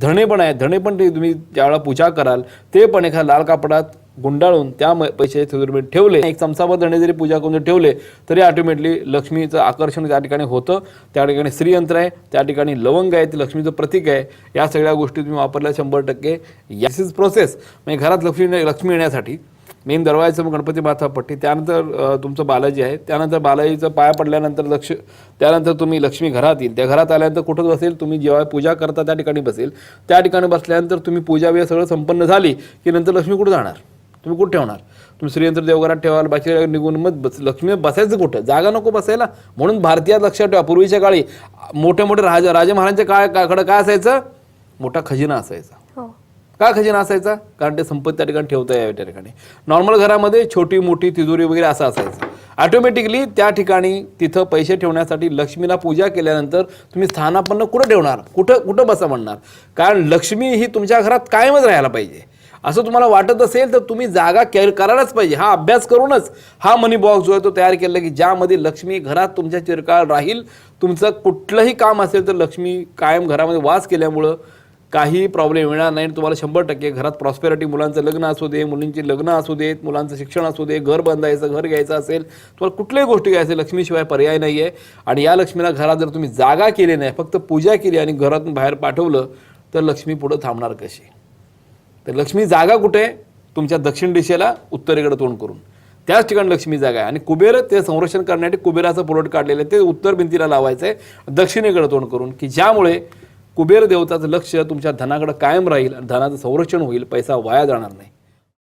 धणे पण आहेत. धणे पण ते तुम्ही ज्यावेळेला पूजा कराल ते पण एखाद्या लाल कापडात गुंडाळून त्या पैसे ठेवले एक चमचाभर धणे जरी पूजा करून ठेवले तरी ऑटोमॅटिकली लक्ष्मीचं आकर्षण त्या ठिकाणी होतं. त्या ठिकाणी श्रीयंत्र आहे त्या ठिकाणी लवंग आहे ते लक्ष्मीचं प्रतीक आहे. या सगळ्या गोष्टी तुम्ही वापरल्या शंभर टक्के. इज प्रोसेस म्हणजे घरात लक्ष्मी लक्ष्मी येण्यासाठी मेन दरवाजाचं मग गणपती माथा पट्टी त्यानंतर तुमचं बालाजी आहे. त्यानंतर बालाजीचं पाया पडल्यानंतर लक्ष त्यानंतर तुम्ही लक्ष्मी घरात येईल. त्या घरात आल्यानंतर कुठं बसेल तुम्ही जेव्हा पूजा करता त्या ठिकाणी बसेल. त्या ठिकाणी बसल्यानंतर तुम्ही पूजा वेळ सगळं संपन्न झाली की नंतर लक्ष्मी कुठं जाणार? तुम्ही कुठं ठेवणार? तुम्ही श्रीयंत्र देवघरात ठेवाल बाकी निघून मग बस लक्ष्मी बसायचं कुठं? जागा नको बसायला. म्हणून भारतीयात लक्षात ठेवा पूर्वीच्या काळी मोठे मोठे राजा राजा महाराजांच्या काळ काकडं काय असायचं? मोठा खजिना असायचा. का खजिना असायचा? कारण ते संपत्ती त्या ठिकाणी ठेवता यावी त्या ठिकाणी. नॉर्मल घरामध्ये छोटी मोठी तिजोरी वगैरे असं असायचं. ऑटोमॅटिकली त्या ठिकाणी तिथं पैसे ठेवण्यासाठी लक्ष्मीला पूजा केल्यानंतर तुम्ही स्थानापन्न कुठं ठेवणार? कुठं कुठं बसा म्हणणार? कारण लक्ष्मी ही तुमच्या घरात कायमच राहायला पाहिजे. असं तुम्हाला वाटत असेल तर तुम्ही जागा केअर करायलाच पाहिजे. हा अभ्यास करूनच हा मनी बॉक्स जो आहे तो तयार केला की ज्यामध्ये लक्ष्मी घरात तुमच्या चिरकाळ राहील. तुमचं कुठलंही काम असेल तर लक्ष्मी कायम घरामध्ये वास केल्यामुळं काही प्रॉब्लेम येणार नाही. तुम्हाला शंभर टक्के घरात प्रॉस्पेरिटी मुलांचं लग्न असू दे मुलींची लग्न असू देत मुलांचं शिक्षण असू दे घर बांधायचं घर घ्यायचं असेल तुम्हाला कुठल्याही गोष्टी घ्यायचं लक्ष्मीशिवाय पर्याय नाही आहे आणि या लक्ष्मीला घरात जर तुम्ही जागा केली नाही फक्त पूजा केली आणि घरातून बाहेर पाठवलं तर लक्ष्मी पुढं थांबणार कशी? तर लक्ष्मी जागा कुठे? आहे तुमच्या दक्षिण दिशेला उत्तरेकडे तोंड करून. त्याच ठिकाणी लक्ष्मी जागा आहे. आणि कुबेर ते संरक्षण करण्यासाठी कुबेराचं पुरवठ काढलेलं आहे. ते उत्तर भिंतीला लावायचं आहे दक्षिणेकडे तोंड करून. की ज्यामुळे कुबेर देवताचं लक्ष तुमच्या धनाकडे कायम राहील आणि धनाचं संरक्षण होईल पैसा वाया जाणार नाही.